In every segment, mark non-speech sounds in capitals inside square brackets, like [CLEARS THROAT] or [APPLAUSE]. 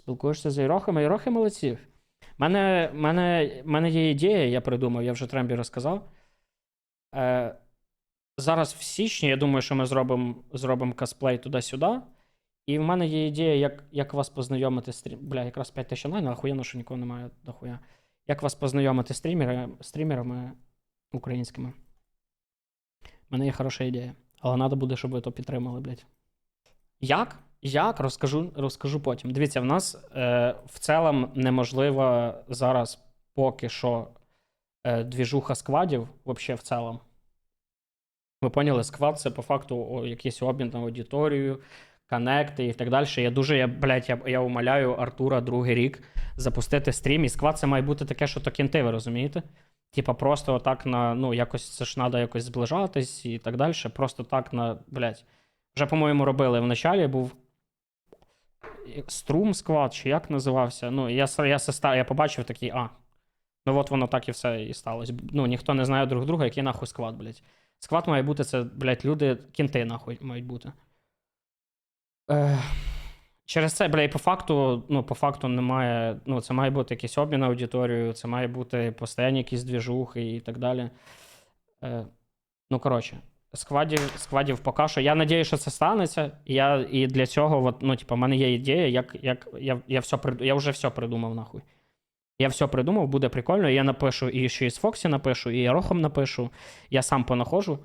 Спілкуєшся з ірохами, ірохи молодці. Мене, мене, мене є ідея, я придумав, я вже Трембі розказав. Е, зараз в січні, я думаю, що ми зробимо зробимо косплей туди-сюди. І в мене є ідея, як, як вас познайомити стрім. Бля, якраз 5 тисяч онлайн, охуєнно, що нікого немає дохуя. Як вас познайомити стрімери, стрімерами українськими? У мене є хороша ідея. Але треба буде, щоб ви то підтримали, блядь. Як? Як? Розкажу, розкажу потім. Дивіться, в нас е, в цілому неможливо зараз поки що е, двіжуха сквадів, взагалі в цілому. Ви поняли, сквад це по факту о, якийсь обмін на аудиторію, коннекти і так далі. Я дуже, я, блядь, я, я умоляю Артура другий рік запустити стрім. І сквад це має бути таке, що то кінти, ви розумієте? Типа, просто отак на, ну, якось це ж треба якось зближатись і так далі. Просто так на, блядь. Вже, по-моєму, робили в началі, був струм сквад, чи як називався. Ну, я, с- я, я побачив такий, а. Ну от воно так і все і сталося. Ну, ніхто не знає друг друга, який нахуй сквад, блядь. Сквад має бути це, блядь, люди, кінти, нахуй, мають бути. Е, через це, блядь, по факту, ну, по факту немає. Ну, це має бути якийсь обмін аудиторією, це має бути постійні якісь двіжухи і так далі. Е, ну, коротше, сквадів, сквадів поки що. Я надію, що це станеться. І, я, і для цього, от, ну, типу, в мене є ідея, як, як я, я, все, я вже все придумав, нахуй. Я все придумав, буде прикольно. Я напишу і ще із Фоксі напишу, і Рохом напишу. Я сам понаходжу.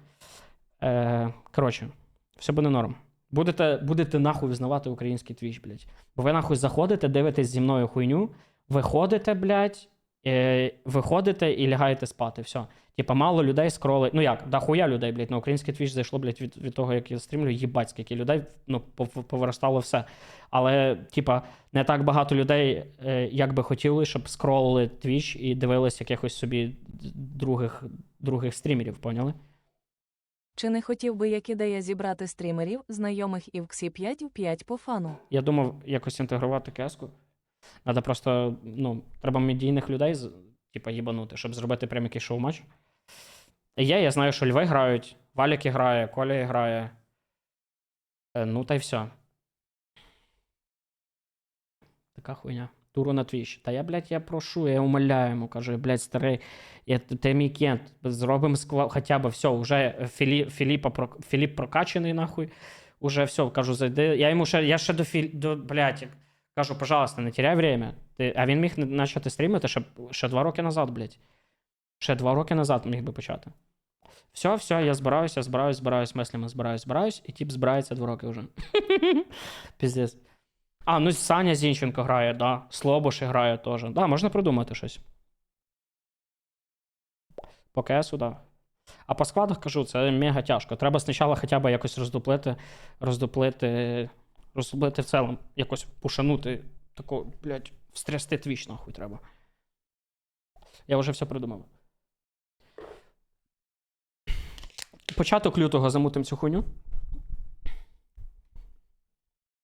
Е, коротше, все буде норм. Будете, будете нахуй визнавати український твіч, блядь. Бо ви нахуй заходите, дивитесь зі мною хуйню, виходите, блядь, виходите і лягаєте спати. Все. Типа, мало людей скролить. Ну як, да хуя людей, блядь, на український твіч зайшло, блядь, від, від того, як я стрімлю, їбать, скільки людей, ну, повиростало все. Але, типа, не так багато людей, е, як би хотіли, щоб скролили твіч і дивились якихось собі других, других стрімерів, поняли? Чи не хотів би як ідея зібрати стрімерів, знайомих і в ксі 5 в 5 по фану? Я думав якось інтегрувати кеску. Треба просто, ну, треба медійних людей, типа, їбанути, щоб зробити прям якийсь шоу-матч. Є, я знаю, що Льви грають, Валік грає, Коля грає. Е, ну, та й все. Така хуйня. Туру на твіч. Та я, блядь, я прошу, я умоляю йому, кажу, блядь, старий, я, ти мій кент, зробимо скла... хоча б все, вже Філі... Філіпа. Філіп прокачаний, нахуй. Уже все, кажу, зайди. Я йому ще, я ще до Філі... до, блядь, кажу, пожалуйста, не теряй время. Ти... А він міг почати стрімити ще, ще два роки назад, блядь. Ще два роки назад міг би почати. Все, все, я збираюся, збираюсь, збираюсь, мислями збираюсь, збираюсь, і тип збирається два роки вже. [LAUGHS] Піздець. А, ну Саня Зінченко грає, да. Слобош грає теж. Да, можна придумати щось. По КСу, да. А по складах кажу, це мега тяжко. Треба спочатку хоча б якось роздуплити, роздуплити, роздуплити в цілому, якось пушанути, тако, блядь, встрясти твіч, нахуй треба. Я вже все придумав. Початок лютого замутим цю хуйню.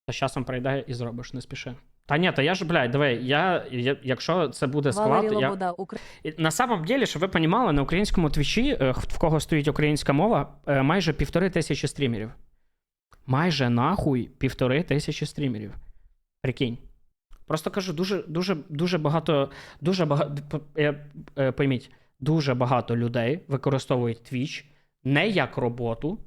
Та з часом прийде і зробиш, не спіши. Та ні, та я ж, блядь, диви, я, я, якщо це буде склад, Валерій я, Укра... На самом деле, щоб ви понімали, на українському твічі, е, в кого стоїть українська мова, е, майже півтори тисячі стрімерів. Майже нахуй півтори тисячі стрімерів. Прикинь. Просто кажу, дуже, дуже, дуже багато, дуже багато, пойміть, дуже багато людей використовують Twitch не як роботу,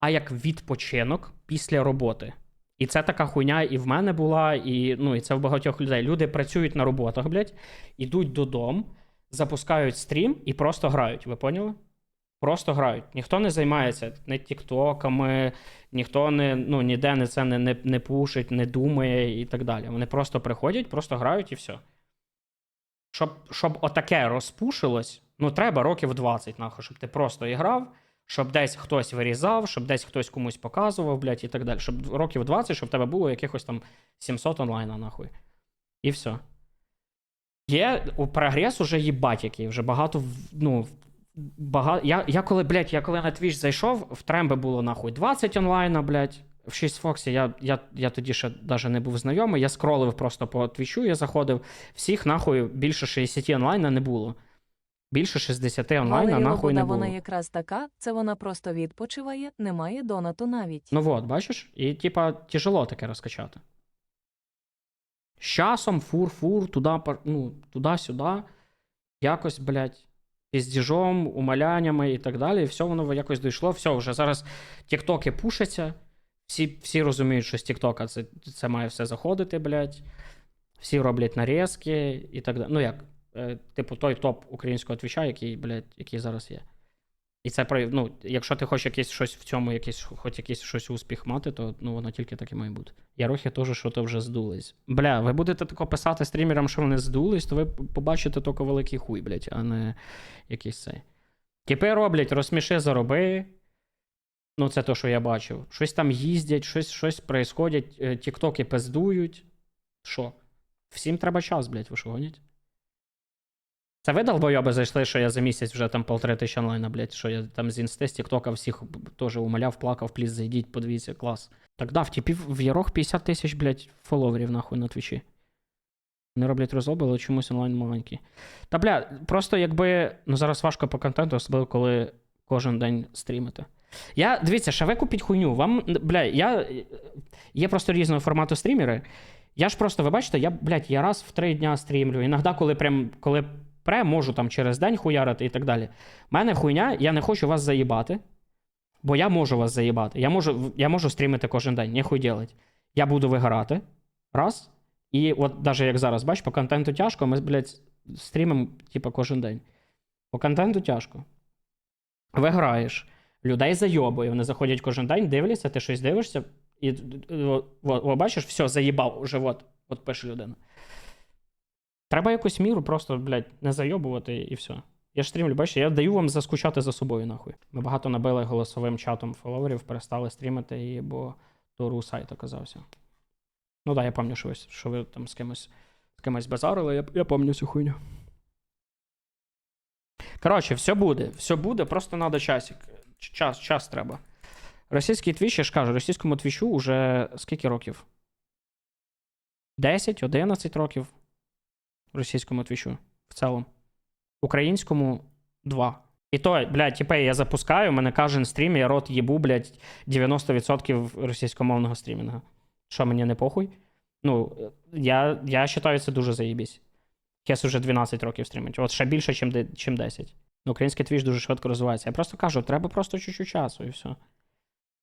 а як відпочинок після роботи. І це така хуйня і в мене була, і, ну, і це в багатьох людей. Люди працюють на роботах, блядь, ідуть додому, запускають стрім і просто грають. Ви поняли? Просто грають. Ніхто не займається не тіктоками, ніхто не, ну, ніде не це не, не, не пушить, не думає і так далі. Вони просто приходять, просто грають і все. Щоб, щоб отаке розпушилось, ну треба років 20, нахуй, щоб ти просто іграв, щоб десь хтось вирізав, щоб десь хтось комусь показував, блядь, і так далі. Щоб років 20, щоб в тебе було якихось там 700 онлайна, нахуй. І все. Є у прогрес уже їбать який, вже багато, ну, багато. Я, я коли, блядь, я коли на Twitch зайшов, в Тремби було нахуй 20 онлайна, блядь. В 6 Фоксі я, я, я тоді ще навіть не був знайомий. Я скролив просто по твічу, я заходив. Всіх нахуй більше 60 онлайна не було. Більше 60 онлайна нахуй не було. вона якраз така, це вона просто відпочиває, немає донату навіть. Ну от, бачиш? І типа тяжело таке розкачати. З часом фур-фур, туди, ну, туди-сюди. якось, блядь, піздіжом, умаляннями і так далі. І все воно якось дійшло. Все, вже зараз тіктоки пушаться. Всі, всі розуміють, що з Тіктока це, це має все заходити, блядь. Всі роблять нарізки і так далі. Ну як, е, типу, той топ українського твіча, який, блядь, який зараз є. І це ну, якщо ти хочеш якесь щось в цьому, якийсь, хоч якийсь щось успіх мати, то ну, воно тільки так і має бути. Ярохи теж що то вже здулись. Бля, ви будете тако писати стрімерам, що вони здулись, то ви побачите тільки великий хуй, блядь, а не якийсь цей. Типи роблять, розсміши, зароби. Ну, це то, що я бачив. Щось там їздять, щось, щось происходять, е, тіктоки пиздують. Що? Всім треба час, блядь, ви що гонять? Це ви долбойоби зайшли, що я за місяць вже там полтори тисячі онлайна, блядь, що я там з інсти, з тіктока всіх теж умоляв, плакав, пліз, зайдіть, подивіться, клас. Так да, в типів в Ярох 50 тисяч, блядь, фоловерів нахуй на твічі. Не роблять розлоби, але чомусь онлайн маленький. Та бля, просто якби. Ну зараз важко по контенту, особливо коли кожен день стрімите. Я дивіться, ще ви купіть хуйню. Вам, бля, я. Є просто різного формату стрімери. Я ж просто, ви бачите, я, блядь, я раз в три дня стрімлю. Іноді, коли прям, коли пре, можу там через день хуярити і так далі. У мене хуйня, я не хочу вас заїбати, бо я можу вас заїбати. Я можу, я можу стрімити кожен день, ніхуй делать. Я буду вигорати. Раз. І от навіть як зараз, бач, по контенту тяжко, ми, блядь, стрімимо, типу, кожен день. По контенту тяжко. Виграєш. Людей зайобує, вони заходять кожен день, дивляться, ти щось дивишся, і о, о, бачиш, все, заїбав, уже от, от пише людина. Треба якусь міру просто, блядь, не зайобувати і все. Я ж стрімлю, бачиш, я даю вам заскучати за собою, нахуй. Ми багато набили голосовим чатом фоловерів, перестали стрімити, і, бо туру сайт оказався. Ну да, я пам'ятаю, що ви, що ви там з кимось, з кимось базарили, я, я пам'ятаю цю хуйню. Коротше, все буде, все буде, просто треба часик. Час, час треба. Російський твіч, я ж кажу, російському твічу вже скільки років? 10, 11 років. Російському твічу в цілому. Українському 2. І то, блядь, тепер я запускаю, мене кожен стрім, я рот їбу, блядь, 90% російськомовного стрімінгу. Що мені не похуй? Ну, я, я вважаю, це дуже заєбісь. Кес уже 12 років стрімить. От ще більше, чим, чим 10. Ну, Український твіч дуже швидко розвивається. Я просто кажу, треба просто чуть-чуть часу і все.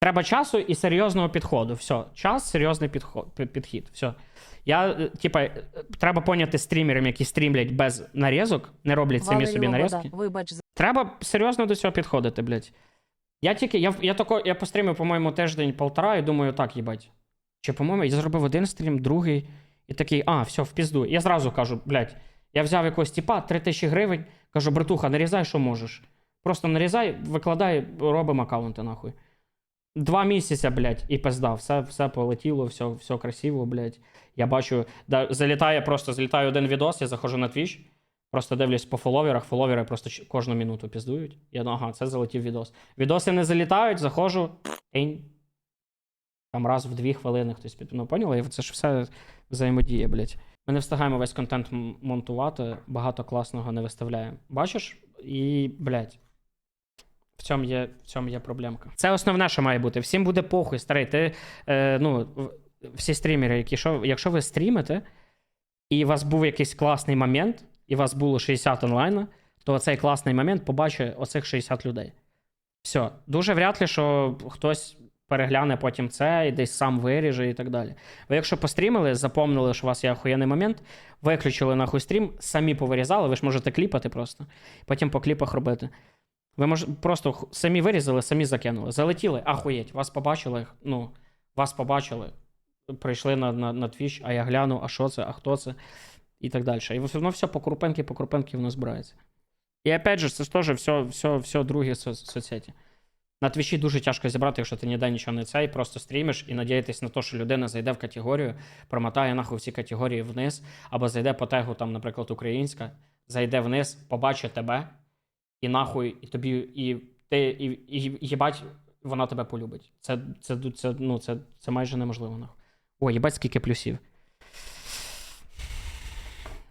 Треба часу і серйозного підходу. Все. Час, серйозний підход, підхід. Все. Я, е, типа, е, треба поняти стрімерам, які стрімлять без нарізок, не роблять самі собі нарізки. Вибач, Треба серйозно до цього підходити, блядь. Я тільки, я, я, тако, я пострімив, по-моєму, тиждень-полтора і думаю, так, їбать. Чи, по-моєму, я зробив один стрім, другий, і такий, а, все, в пізду. Я зразу кажу, блядь, я взяв якогось типа, 3 тисячі гривень, кажу, братуха, нарізай, що можеш. Просто нарізай, викладай, робимо аккаунти, нахуй. Два місяця, блядь, і пизда, все, все полетіло, все, все красиво, блядь. Я бачу, да, залітає просто, залітає один відос, я заходжу на Twitch, Просто дивлюсь по фоловерах, фоловери просто кожну минуту піздують. Я думаю, ага, це залетів відос. Відоси не залітають, заходжу. Ень. Там раз в дві хвилини хтось під. Ну, поняли? Це ж все взаємодія, блядь. Ми не встигаємо весь контент монтувати, багато класного не виставляємо. Бачиш? І, блядь. В цьому є, в цьому є проблемка. Це основне, що має бути. Всім буде похуй, старий. Ти, е, ну, всі стрімери, які що, якщо ви стрімите, і у вас був якийсь класний момент, і у вас було 60 онлайна, то цей класний момент побачить оцих 60 людей. Все. Дуже вряд ли, що хтось перегляне потім це і десь сам виріже і так далі. Ви якщо пострімили, запомнили, що у вас є охуєнний момент, виключили нахуй стрім, самі повирізали, ви ж можете кліпати просто, потім по кліпах робити. Ви мож... просто самі вирізали, самі закинули. Залетіли, ахуєть, вас побачили, ну, вас побачили, прийшли на, на, на Twitch, а я гляну, а що це, а хто це, і так далі. І воно все по крупинки, по крупинки воно збирається. І опять же, це ж теж все, все, все другі со- соцсеті. На твічі дуже тяжко зібрати, якщо ти ніде нічого не цей, просто стрімиш і надіятись на те, що людина зайде в категорію, промотає нахуй всі категорії вниз, або зайде по тегу, там, наприклад, українська, зайде вниз, побачить тебе, і нахуй, і тобі, і ти, і, і, і їбать, вона тебе полюбить. Це, це, це, ну, це, це майже неможливо, нахуй. О, їбать, скільки плюсів.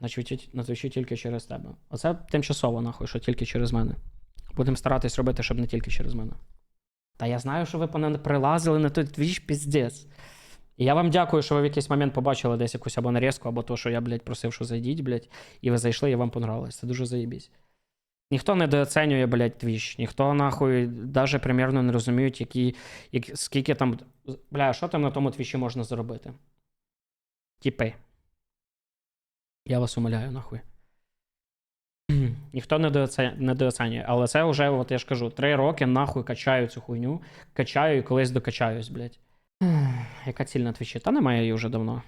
На Твічі, на Твічі тільки через тебе. Оце тимчасово, нахуй, що тільки через мене. Будемо старатись робити, щоб не тільки через мене. Та я знаю, що ви мене прилазили на той твіч піздець. І я вам дякую, що ви в якийсь момент побачили десь якусь або нарізку, або то, що я, блядь, просив, що зайдіть, блядь, і ви зайшли, і вам понравилось. Це дуже заєбісь. Ніхто не недооцінює, блядь, твіч. Ніхто, нахуй, даже примерно не розуміють, які, які, скільки там. Бля, що там на тому твічі можна заробити? Тіпи. Я вас умоляю, нахуй. [CLEARS THROAT] Ніхто не недооцінює. Але це вже, от я ж кажу, три роки нахуй качаю цю хуйню. Качаю і колись докачаюсь, блядь. Яка ціль на твічі? Та немає її вже давно.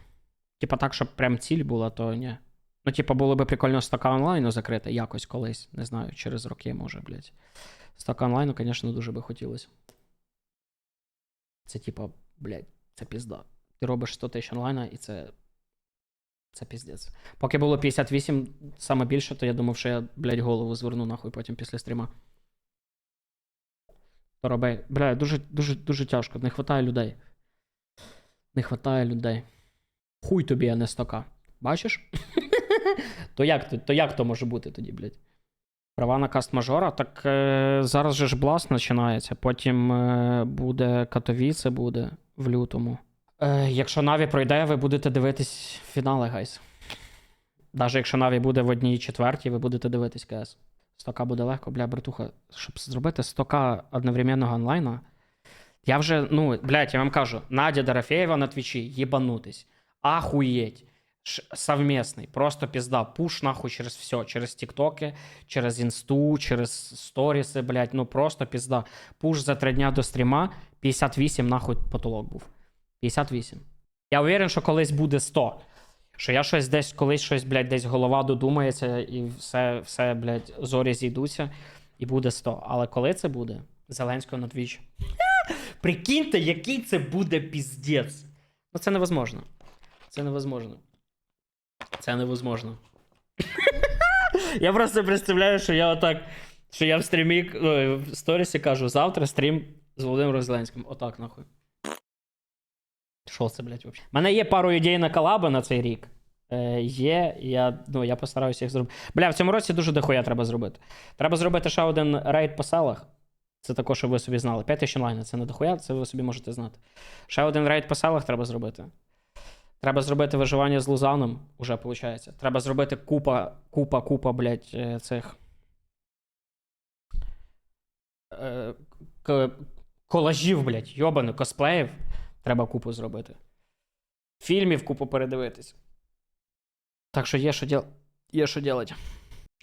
Типа так, щоб прям ціль була, то ні. Ну, типа, було би прикольно стака онлайну закрити якось колись. Не знаю, через роки, може, блядь. Стака онлайну, звісно, дуже би хотілося. Це типа, блядь, це пізда. Ти робиш 100 тисяч онлайна, і це. Це піздець. Поки було 58 саме більше, то я думав, що я, блядь, голову зверну нахуй потім після стріма. То роби. Бля, дуже, дуже, дуже тяжко. Не вистачає людей. Не вистачає людей. Хуй тобі, а не стока. Бачиш? То, як, то, то як то може бути тоді, блядь? Права на каст мажора. Так е, зараз же ж бласт починається. Потім е, буде Катовіце буде в лютому. Е, якщо Наві пройде, ви будете дивитись фінали, гайс. Навіть якщо Наві буде в одній четвертій, ви будете дивитись КС. Стока буде легко, бля, братуха, щоб зробити стока одновременного онлайна. Я вже, ну, блядь, я вам кажу, Надя Дорофеєва на твічі, їбанутись. Ахуєть. Совмісний, просто пізда. Пуш нахуй через все. Через тіктоки, через інсту, через сторіси, блядь, ну просто пізда. Пуш за три дня до стріма, 58 нахуй потолок був. 58. Я уверен, що колись буде 100. Що я щось десь, колись щось, блядь, десь голова додумається, і все, все, блядь, зорі зійдуться, і буде 100. Але коли це буде? Зеленського на твіч. [LAUGHS] Прикиньте, який це буде піздець. Ну це невозможно. Це невозможно. Це невозможно. я просто представляю, що я отак. Що я в стрімі ну, в сторісі кажу, завтра стрім з Володимиром Зеленським. Отак, нахуй. Що це, блядь, взагалі? У мене є пару ідей на колаби на цей рік. Е, є, я, ну, я постараюся їх зробити. Бля, в цьому році дуже дохуя треба зробити. Треба зробити ще один рейд по селах. Це також, щоб ви собі знали. 5 тисяч онлайн це не дохуя, це ви собі можете знати. Ще один рейд по селах треба зробити. Треба зробити виживання з Лузаном, уже виходить. Треба зробити купа, купа, купа, блядь, е, цих. Е, колажів, блядь, йобаних косплеїв. Треба купу зробити. Фільмів купу передивитись. Так що є що діл... є що делать.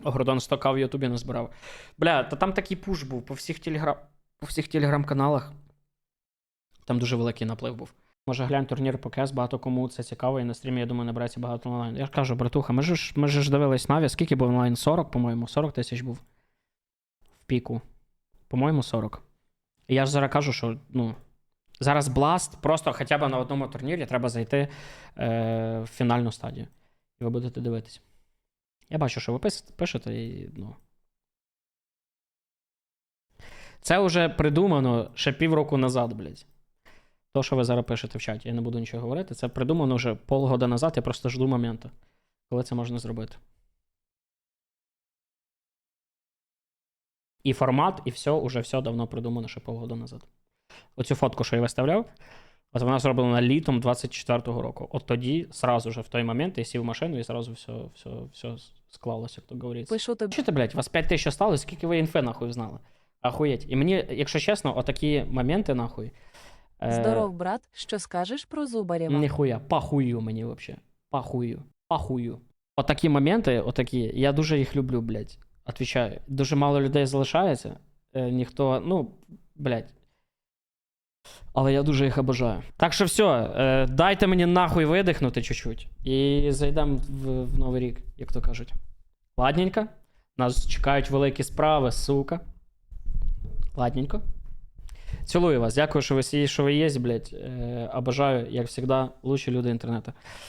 Гордон стока в Ютубі назбирав. Бля, та там такий пуш був по всіх телеграм... по всіх телеграм-каналах. Там дуже великий наплив був. Може, глянь турнір по КС, багато кому це цікаво, і на стрімі, я думаю, набереться багато онлайн. Я ж кажу, братуха, ми ж, ми ж дивились Наві, скільки був онлайн? 40, по-моєму, 40 тисяч був. В піку. По-моєму, 40. І я ж зараз кажу, що ну, зараз Blast, просто хоча б на одному турнірі треба зайти е, в фінальну стадію. І ви будете дивитись. Я бачу, що ви пишете, і ну. Це вже придумано ще півроку назад, блядь. То, що ви зараз пишете в чаті, я не буду нічого говорити. Це придумано вже полгода назад, я просто жду моменту, коли це можна зробити. І формат, і все, уже все давно придумано ще полгода назад. Оцю фотку, що я виставляв, от вона зроблена літом 24-го року. От тоді, сразу же в той момент, я сів в машину і зразу все, все, все склалося, як то говориться. Пишу тобі. Чуєте, блядь, у вас 5 тисяч осталось, скільки ви інфи нахуй знали? Ахуєть. І мені, якщо чесно, отакі моменти нахуй. Е, Здоров, брат, що скажеш про Зубарєва? Ніхуя, пахую мені вообще. Пахую. Пахую. Отакі моменти, отакі, я дуже їх люблю, блядь. Отвічаю. Дуже мало людей залишається. Е, ніхто, ну, блядь. Але я дуже їх обожаю. Так що все, е, дайте мені нахуй видихнути чуть-чуть. І зайдемо в, в новий рік, як то кажуть. Ладненько. Нас чекають великі справи, сука. Ладненько. Цілую вас. Дякую, що ви, що ви є, блядь. Е, обожаю, як завжди, лучші люди інтернету.